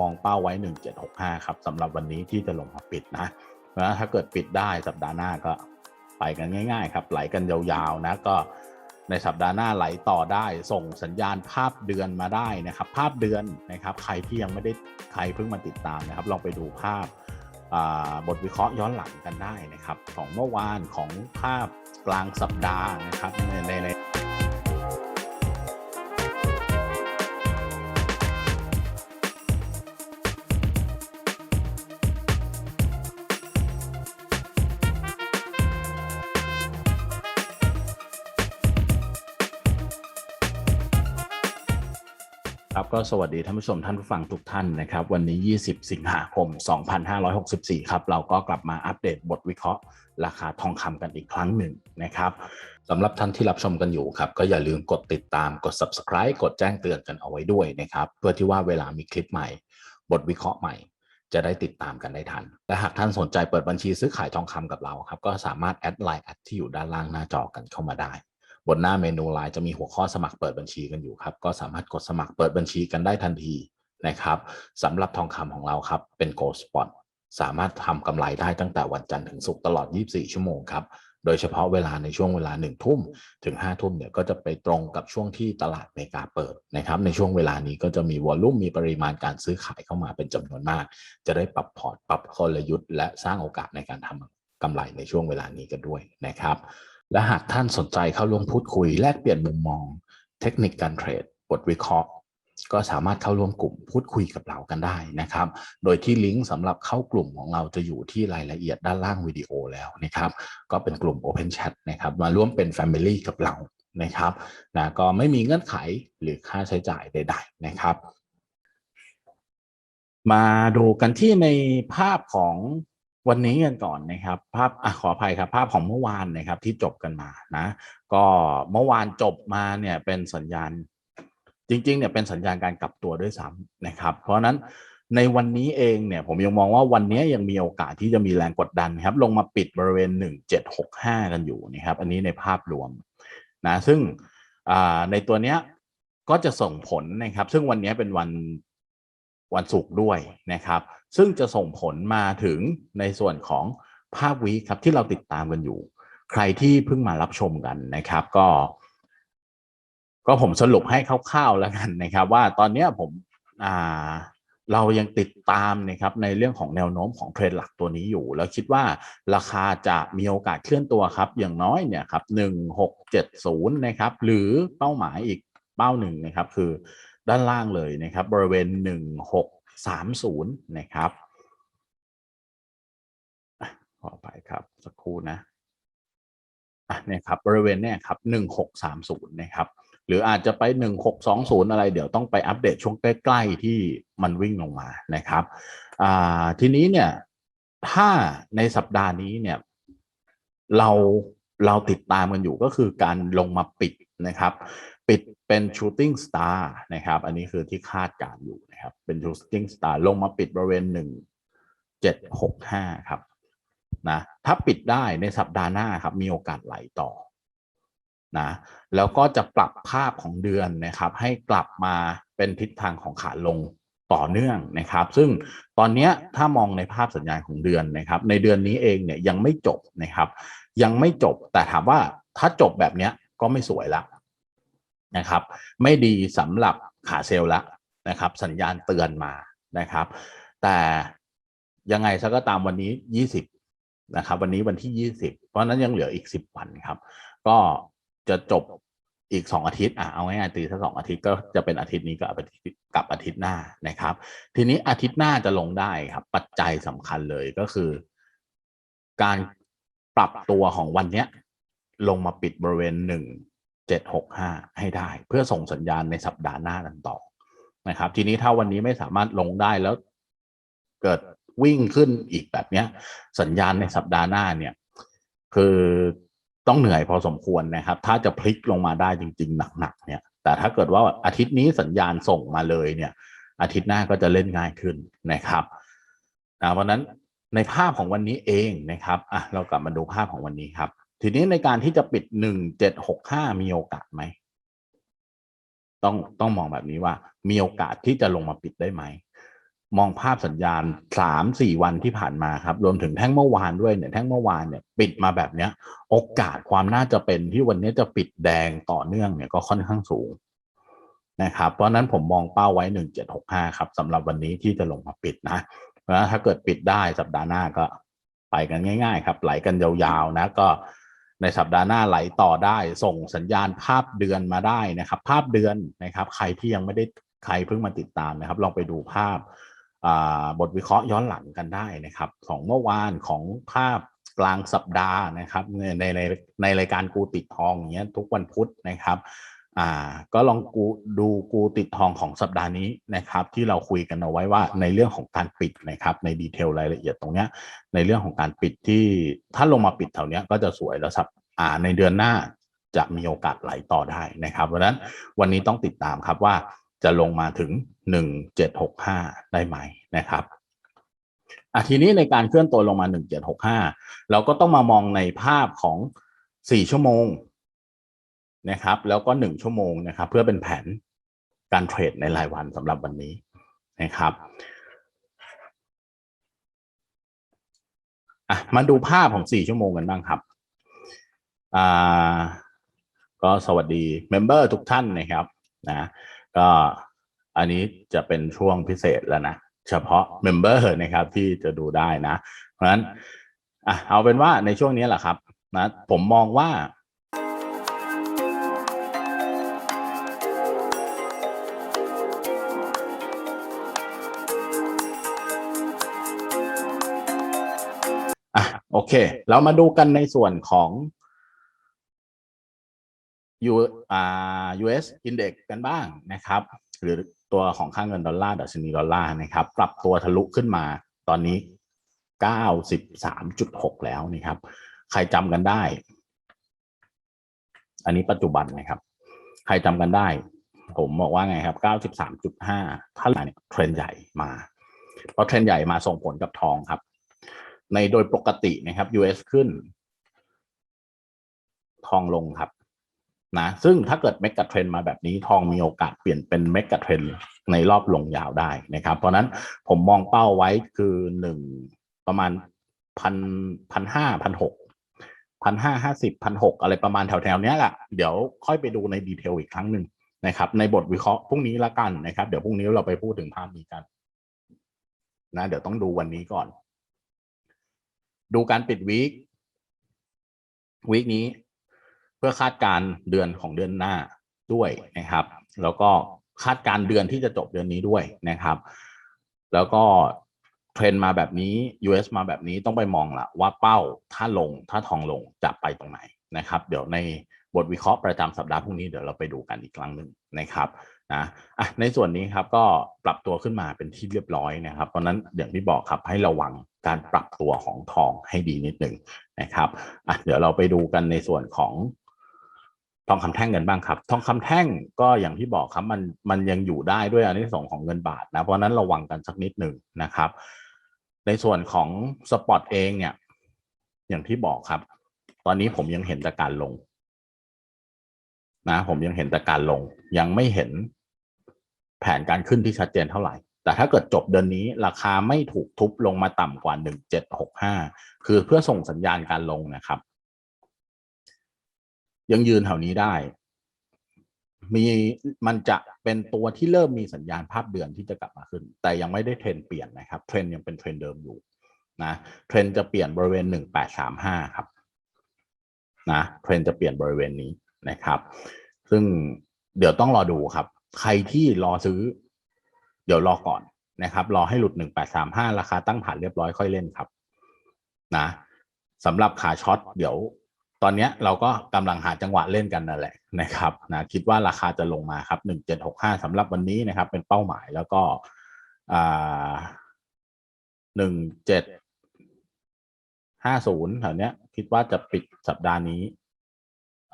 มองเป้าไว้ 1765 ครับสำหรับวันนี้ที่จะลงมาปิดนะแล้วถ้าเกิดปิดได้สัปดาห์หน้าก็ไปกันง่าย ๆ ครับ ไหลกันยาวๆนะก็ในสัปดาห์หน้าไหลต่อได้ ส่งสัญญาณภาพเดือนมาได้นะครับ ภาพเดือนนะครับ ใครที่ยังไม่ได้ใครเพิ่งมาติดตามนะครับ ลองไปดูภาพบทวิเคราะห์ย้อนหลังกันได้นะครับ ของเมื่อวานของภาพกลางสัปดาห์นะครับในใน ก็สวัสดีท่านผู้ชมท่านผู้ฟังทุกท่านนะครับ วันนี้ 20 สิงหาคม 2564 ครับ เราก็กลับมาอัปเดตบทวิเคราะห์ ราคาทองคำกันอีกครั้งหนึ่งนะครับสำหรับท่านที่รับชมกันอยู่ครับ ก็อย่าลืมกดติดตามกด subscribe กดแจ้งเตือนกันเอาไว้ด้วยนะครับ เพื่อที่ว่าเวลามีคลิปใหม่ บทวิเคราะห์ใหม่ จะได้ติดตามกันได้ทัน และหากท่านสนใจเปิดบัญชีซื้อขายทองคำกับเราครับก็สามารถแอดไลน์แอดที่อยู่ด้านล่างหน้าจอกันเข้ามาได้ บนหน้าเมนูไลน์จะมีหัวข้อสมัครเปิดบัญชีกันอยู่ครับ ก็สามารถกดสมัครเปิดบัญชีกันได้ทันทีนะครับสำหรับทองคำของเราครับเป็น Gold Spot สามารถทำกำไรได้ตั้งแต่วันจันทร์ถึงศุกร์ตลอด 24 ชั่วโมงครับโดยเฉพาะเวลาในช่วงเวลา1ทุ่มถึง5ทุ่มเนี่ยก็จะไปตรงกับช่วงที่ตลาดเมกาเปิดนะครับในช่วงเวลานี้ก็จะมีวอลลุ่มมีปริมาณการซื้อขายเข้ามาเป็นจำนวนมาก จะได้ปรับพอร์ตปรับกลยุทธ์และสร้างโอกาสในการทำกำไรในช่วงเวลานี้กันด้วยนะครับ และหากท่านสนใจเข้าร่วมพูดคุยแลกเปลี่ยนมุมมอง เทคนิคการเทรดบทวิเคราะห์ ก็สามารถเข้าร่วมกลุ่มพูดคุยกับเรากันได้นะครับ โดยที่ลิงก์สำหรับเข้ากลุ่มของเราจะอยู่ที่รายละเอียดด้านล่างวิดีโอแล้วนะครับ ก็เป็นกลุ่ม Open Chat นะครับ มาร่วมเป็น Family กับเรานะครับนะก็ไม่มีเงื่อนไขหรือค่าใช้จ่ายใด ๆ นะครับ มาดูกันที่ในภาพของ วันนี้กันก่อนนะครับภาพอะขออภัยครับภาพของเมื่อวานนะครับที่จบกันมานะ ก็เมื่อวานจบมาเนี่ยเป็นสัญญาณจริงๆเนี่ยเป็นสัญญาณการกลับตัวด้วยซ้ำนะครับ เพราะฉะนั้นในวันนี้เองเนี่ยผมยังมองว่าวันนี้ยังมีโอกาสที่จะมีแรงกดดันครับ ลงมาปิดบริเวณ 1765 กันอยู่นะครับ อันนี้ในภาพรวมนะซึ่งในตัวเนี้ยก็จะส่งผลนะครับ ซึ่งวันนี้เป็นวันวันศุกร์ด้วยนะครับ ซึ่งจะส่งผลมาถึงในส่วนของภาพวีครับที่เราติดตามกันอยู่ ใครที่เพิ่งมารับชมกันนะครับ ก็ ก็ผมสรุปให้คร่าวๆแล้วกันนะครับ ว่าตอนนี้ผมอ่าเรายังติดตามนะครับในเรื่องของแนวโน้มของเทรนด์หลักตัวนี้อยู่ แล้วคิดว่าราคาจะมีโอกาสเคลื่อนตัวครับ อย่างน้อยเนี่ยครับหนึ่งหกเจ็ดศูนย์นะครับ หรือเป้าหมายอีกเป้าหนึ่งนะครับ คือด้านล่างเลยนะครับ บริเวณหนึ่งหก สามศูนย์นะครับขอไปครับ สักครู่นะอะเนี่ยครับบริเวณเนี่ยครับหนึ่งหกสามศูนย์นะครับ หรืออาจจะไปหนึ่งหกสองศูนย์อะไร เดี๋ยวต้องไปอัปเดตช่วงใกล้ๆที่มันวิ่งลงมานะครับอ่าทีนี้เนี่ยถ้าในสัปดาห์นี้เนี่ยเราเราติดตามกันอยู่ก็คือการลงมาปิดนะครับ ปิดเป็น shooting star นะครับ อันนี้คือที่คาดการอยู่ ครับ เป็น shooting star ลงมาปิดบริเวณหนึ่งเจ็ดหกห้าครับนะถ้าปิดได้ในสัปดาห์หน้าครับ มีโอกาสไหลต่อนะแล้วก็จะปรับภาพของเดือนนะครับ ให้กลับมาเป็นทิศทางของขาลงต่อเนื่องนะครับ ซึ่งตอนนี้ถ้ามองในภาพสัญญาณของเดือนนะครับ ในเดือนนี้เองเนี่ยยังไม่จบนะครับ ยังไม่จบแต่ถามว่าถ้าจบแบบนี้ก็ไม่สวยละนะครับ ไม่ดีสำหรับขาเซลล์ละ นะครับ สัญญาณเตือนมานะครับ แต่ยังไงซะก็ตามวันนี้ 20 นะครับ วันนี้วันที่ 20 เพราะนั้นยังเหลืออีก 10 วันครับ ก็จะจบอีก 2 อาทิตย์อะเอาง่ายๆตีสักสองอาทิตย์ก็จะเป็นอาทิตย์นี้กับอาทิตย์กับอาทิตย์หน้านะครับ ทีนี้อาทิตย์หน้าจะลงได้ครับ ปัจจัยสำคัญเลยก็คือ การปรับตัวของวันเนี้ย ลงมาปิดบริเวณหนึ่งเจ็ดหกห้าให้ได้ เพื่อส่งสัญญาณในสัปดาห์หน้ากันต่อ นะครับ ทีนี้ถ้าวันนี้ไม่สามารถลงได้แล้ว เกิดวิ่งขึ้นอีกแบบเนี้ย สัญญาณในสัปดาห์หน้าเนี่ย คือต้องเหนื่อยพอสมควรนะครับ ถ้าจะพลิกลงมาได้จริง ๆ หนักๆเนี่ย แต่ถ้าเกิดว่าอาทิตย์นี้สัญญาณส่งมาเลยเนี่ย อาทิตย์หน้าก็จะเล่นง่ายขึ้นนะครับนะเพราะฉะนั้นในภาพของวันนี้เองนะครับอะเรากลับมาดูภาพของวันนี้ครับ ทีนี้ในการที่จะปิดหนึ่งเจ็ดหกห้ามีโอกาสไหม ต้องต้องมองแบบนี้ว่า มีโอกาสที่จะลงมาปิดได้ไหมมองภาพสัญญาณสามสี่วันที่ผ่านมาครับ รวมถึงแท่งเมื่อวานด้วยเนี่ยแท่งเมื่อวานเนี่ยปิดมาแบบเนี้ย โอกาสความน่าจะเป็นที่วันนี้จะปิดแดงต่อเนื่องเนี่ยก็ค่อนข้างสูงนะครับเพราะนั้นผมมองเป้าไว้หนึ่งเจ็ดหกห้าครับสำหรับวันนี้ที่จะลงมาปิดนะเพราะถ้าเกิดปิดได้สัปดาห์หน้าก็ไปกันง่าย ๆ ครับ ไหลกันยาวๆนะก็ ในสัปดาห์หน้าไหลต่อได้ ส่งสัญญาณภาพเดือนมาได้นะครับ ภาพเดือนนะครับ ใครที่ยังไม่ได้ใครเพิ่งมาติดตามนะครับ ลองไปดูภาพบทวิเคราะห์ย้อนหลังกันได้นะครับ ของเมื่อวานของภาพกลางสัปดาห์นะครับในในในในรายการกูติดทองอย่างเงี้ยทุกวันพุธนะครับ อ่าก็ลองกูดูกูติดทองของสัปดาห์นี้นะครับ ที่เราคุยกันเอาไว้ว่าในเรื่องของการปิดนะครับ ในดีเทลรายละเอียดตรงเนี้ย ในเรื่องของการปิดที่ถ้าลงมาปิดแถวเนี้ยก็จะสวยแล้วสับอ่าในเดือนหน้าจะมีโอกาสไหลต่อได้นะครับเพราะนั้นวันนี้ต้องติดตามครับว่าจะลงมาถึง 1765 ได้ไหมนะครับอะทีนี้ในการเคลื่อนตัวลงมา 1765 เราก็ต้องมามองในภาพของ 4 ชั่วโมง นะครับแล้วก็ 1 ชั่วโมงนะครับ เพื่อเป็นแผนการเทรดในรายวันสำหรับวันนี้นะครับอะมาดูภาพของ 4 ชั่วโมงกันบ้างครับอ่าก็สวัสดีเมมเบอร์ทุกท่านนะครับนะก็อันนี้จะเป็นช่วงพิเศษแล้วนะ เฉพาะเมมเบอร์นะครับที่จะดูได้นะ เพราะฉะนั้นอะเอาเป็นว่าในช่วงนี้แหละครับนะผมมองว่า โอเค เรามาดูกันในส่วนของ U อ่า US Index กันบ้างนะครับ หรือตัวของค่าเงินดอลลาร์ดัชนีดอลลาร์นะครับ ปรับตัวทะลุขึ้นมาตอนนี้ 93.6 แล้วนี่ครับ ใครจำกันได้ อันนี้ปัจจุบันนะครับ ใครจำกันได้ ผมบอกว่าไงครับ 93.5 ถ้าเนี่ยเทรนใหญ่มาเพราะเทรนใหญ่มาส่งผลกับทองครับ ในโดยปกตินะครับ US ขึ้น ทองลงครับนะซึ่งถ้าเกิดเมกะเทรนมาแบบนี้ทองมีโอกาสเปลี่ยนเป็นเมกะเทรนในรอบลงยาวได้นะครับ เพราะนั้นผมมองเป้าไว้คือหนึ่งประมาณพันพันห้าพันหกพันห้าห้าสิบพันหกอะไรประมาณแถวๆเนี้ยแหละเดี๋ยวค่อยไปดูในดีเทลอีกครั้งหนึ่งนะครับ ในบทวิเคราะห์พรุ่งนี้ละกันนะครับ เดี๋ยวพรุ่งนี้เราไปพูดถึงภาพนี้กัน นะ เดี๋ยวต้องดูวันนี้ก่อน ดูการปิดวีควีคนี้ เพื่อคาดการเดือนของเดือนหน้าด้วยนะครับ แล้วก็คาดการเดือนที่จะจบเดือนนี้ด้วยนะครับ แล้วก็เทรนมาแบบนี้ US มาแบบนี้ต้องไปมองละว่าเป้าถ้าลงถ้าทองลงจะไปตรงไหนนะครับ เดี๋ยวในบทวิเคราะห์ประจำสัปดาห์พรุ่งนี้เดี๋ยวเราไปดูกันอีกครั้งหนึ่งนะครับนะอะในส่วนนี้ครับก็ปรับตัวขึ้นมาเป็นที่เรียบร้อยนะครับเพราะนั้นอย่างที่บอกครับให้ระวัง การปรับตัวของทองให้ดีนิดหนึ่งนะครับอะเดี๋ยวเราไปดูกันในส่วนของทองคำแท่งกันบ้างครับ ทองคำแท่งก็อย่างที่บอกครับมันมันยังอยู่ได้ด้วยอันที่สองของเงินบาทนะ เพราะฉะนั้นระวังกันสักนิดหนึ่งนะครับ ในส่วนของสปอตเองเนี่ย อย่างที่บอกครับ ตอนนี้ผมยังเห็นแต่การลง นะ ผมยังเห็นแต่การลง ยังไม่เห็นแผนการขึ้นที่ชัดเจนเท่าไหร่ แต่ถ้าเกิดจบเดือนนี้ราคาไม่ถูกทุบลงมาต่ำกว่าหนึ่งเจ็ดหกห้าคือเพื่อส่งสัญญาณการลงนะครับ ยังยืนแถวนี้ได้ มีมันจะเป็นตัวที่เริ่มมีสัญญาณภาพเดือนที่จะกลับมาขึ้น แต่ยังไม่ได้เทรนเปลี่ยนนะครับ เทรนยังเป็นเทรนเดิมอยู่นะเทรนจะเปลี่ยนบริเวณหนึ่งแปดสามห้าครับนะเทรนจะเปลี่ยนบริเวณนี้นะครับ ซึ่งเดี๋ยวต้องรอดูครับ ใครที่รอซื้อ เดี๋ยวรอก่อนนะครับ รอให้หลุดหนึ่งแปดสามห้าราคาตั้งผ่านเรียบร้อยค่อยเล่นครับนะสำหรับขาช็อตเดี๋ยว ตอนนี้เราก็กำลังหาจังหวะเล่นกันนั่นแหละนะครับนะคิดว่าราคาจะลงมาครับหนึ่งเจ็ดหกห้าสำหรับวันนี้นะครับ เป็นเป้าหมายแล้วก็อ่าหนึ่งเจ็ดห้าศูนย์แถวเนี้ย คิดว่าจะปิดสัปดาห์นี้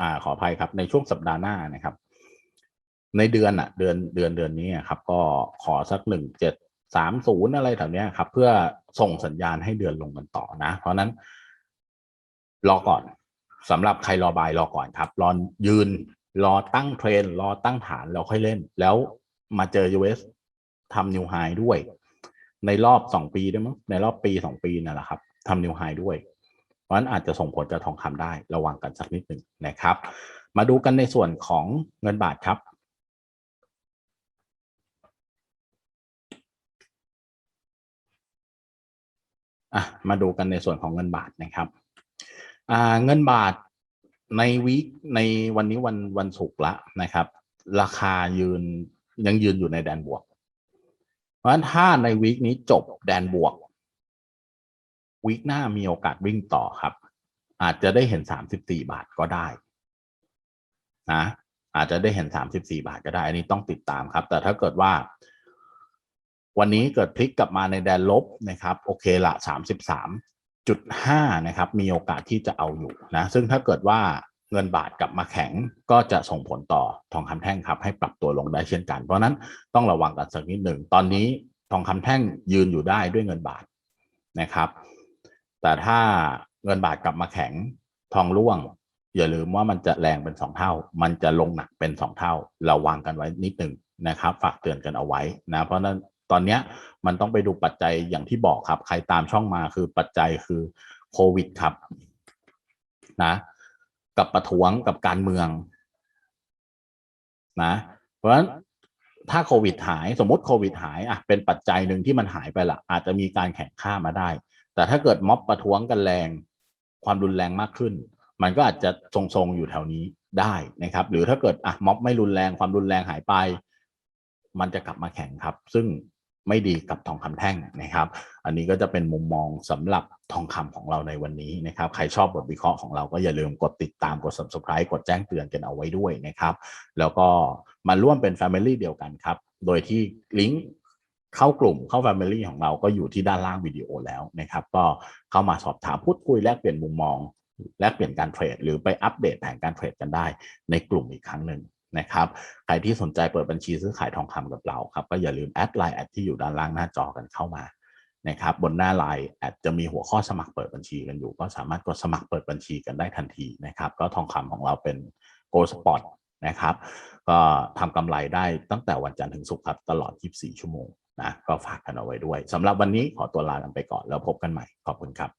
อ่าขออภัยครับในช่วงสัปดาห์หน้านะครับ ในเดือนอะเดือนเดือนเดือนนี้ครับ ก็ขอสักหนึ่งเจ็ดสามศูนย์อะไรแถวนี้ครับ เพื่อส่งสัญญาณให้เดือนลงกันต่อนะ เพราะนั้น รอก่อนสำหรับใครรอบายรอก่อนครับ รอยืน รอตั้งเทรน รอตั้งฐานแล้วค่อยเล่น แล้วมาเจอ US ทำนิวไฮด้วย ในรอบสองปีด้วยมั้งในรอบปีสองปีนั่นแหละครับทำนิวไฮด้วย เพราะฉะนั้นอาจจะส่งผลกับทองคำได้ระวังกันสักนิดหนึ่งนะครับ มาดูกันในส่วนของเงินบาทครับ อะมาดูกันในส่วนของเงินบาทนะครับอ่าเงินบาทในวีคในวันนี้วันวันศุกร์ละนะครับ ราคายืนยังยืนอยู่ในแดนบวก เพราะฉะนั้นถ้าในวีคนี้จบแดนบวกวีคหน้ามีโอกาสวิ่งต่อครับ อาจจะได้เห็นสามสิบสี่บาทก็ได้นะอาจจะได้เห็นสามสิบสี่บาทก็ได้อันนี้ต้องติดตามครับ แต่ถ้าเกิดว่า วันนี้เกิดพลิกกลับมาในแดนลบนะครับโอเคละสามสิบสามจุดห้านะครับ มีโอกาสที่จะเอาอยู่นะซึ่งถ้าเกิดว่าเงินบาทกลับมาแข็งก็จะส่งผลต่อทองคำแท่งครับ ให้ปรับตัวลงได้เช่นกัน เพราะนั้นต้องระวังกันสักนิดหนึ่ง ตอนนี้ทองคำแท่งยืนอยู่ได้ด้วยเงินบาทนะครับ แต่ถ้าเงินบาทกลับมาแข็งทองร่วง อย่าลืมว่ามันจะแรงเป็นสองเท่า มันจะลงหนักเป็นสองเท่า ระวังกันไว้นิดหนึ่งนะครับ ฝากเตือนกันเอาไว้นะเพราะนั้น ตอนเนี้ยมันต้องไปดูปัจจัยอย่างที่บอกครับ ใครตามช่องมาคือปัจจัยคือโควิดครับนะกับประท้วงกับการเมืองนะเพราะฉะนั้นถ้าโควิดหายสมมติโควิดหายอะเป็นปัจจัยหนึ่งที่มันหายไปละอาจจะมีการแข่งข้ามาได้ แต่ถ้าเกิดม็อบประท้วงกันแรง ความรุนแรงมากขึ้น มันก็อาจจะทรงๆอยู่แถวนี้ได้นะครับ หรือถ้าเกิดอะม็อบไม่รุนแรงความรุนแรงหายไป มันจะกลับมาแข่งครับ ซึ่ง ไม่ดีกับทองคำแท่งนะครับ อันนี้ก็จะเป็นมุมมองสำหรับทองคำของเราในวันนี้นะครับ ใครชอบบทวิเคราะห์ของเราก็อย่าลืมกดติดตามกด subscribe กดแจ้งเตือนกันเอาไว้ด้วยนะครับ แล้วก็มาร่วมเป็น Family เดียวกันครับ โดยที่ลิงก์เข้ากลุ่มเข้า Family ของเราก็อยู่ที่ด้านล่างวิดีโอแล้วนะครับ ก็เข้ามาสอบถามพูดคุยแลกเปลี่ยนมุมมองแลกเปลี่ยนการเทรดหรือไปอัปเดตแผนการเทรดกันได้ในกลุ่มอีกครั้งหนึ่ง นะครับ ใครที่สนใจเปิดบัญชีซื้อขายทองคำกับเราครับ ก็อย่าลืมแอดไลน์แอดที่อยู่ด้านล่างหน้าจอกันเข้ามานะครับ บนหน้าไลน์แอดจะมีหัวข้อสมัครเปิดบัญชีกันอยู่ ก็สามารถกดสมัครเปิดบัญชีกันได้ทันทีนะครับ ก็ทองคำของเราเป็น Go Spot นะครับ ก็ทำกำไรได้ตั้งแต่วันจันทร์ถึงศุกร์ครับตลอด 24 ชั่วโมงนะก็ฝากกันเอาไว้ด้วยสำหรับวันนี้ขอตัวลากันไปก่อนแล้วพบกันใหม่ขอบคุณครับ